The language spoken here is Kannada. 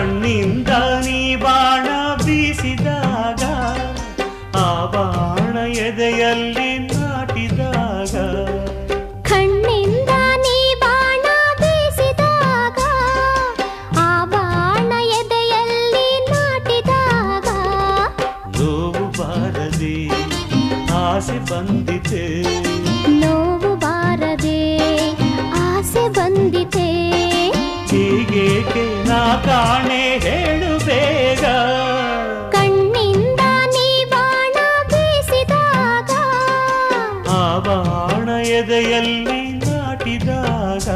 ಕಣ್ಣಿಂದ ನೀ ಬಾಣ ಬೀಸಿದಾಗ ಆ ಬಾಣ ಎದೆಯಲ್ಲಿ ನಾಟಿದಾಗ. ಕಣ್ಣಿಂದ ನೀ ಬಾಣ ಬೀಸಿದಾಗ ಆ ಬಾಣ ಎದೆಯಲ್ಲಿ ನಾಟಿದಾಗ. ನೋವು ಬಾರದೆ ಆಸೆ ಬಂದಿದೆ. ಕಾಣೆ ಹೇಳು ಬೇಗ ಕಣ್ಣಿಂದ ನೀ ಬಾಣ ಬೀಸಿದಾಗ ಆ ಬಾಣ ಎದೆಯಲ್ಲಿ ನಾಟಿದಾಗ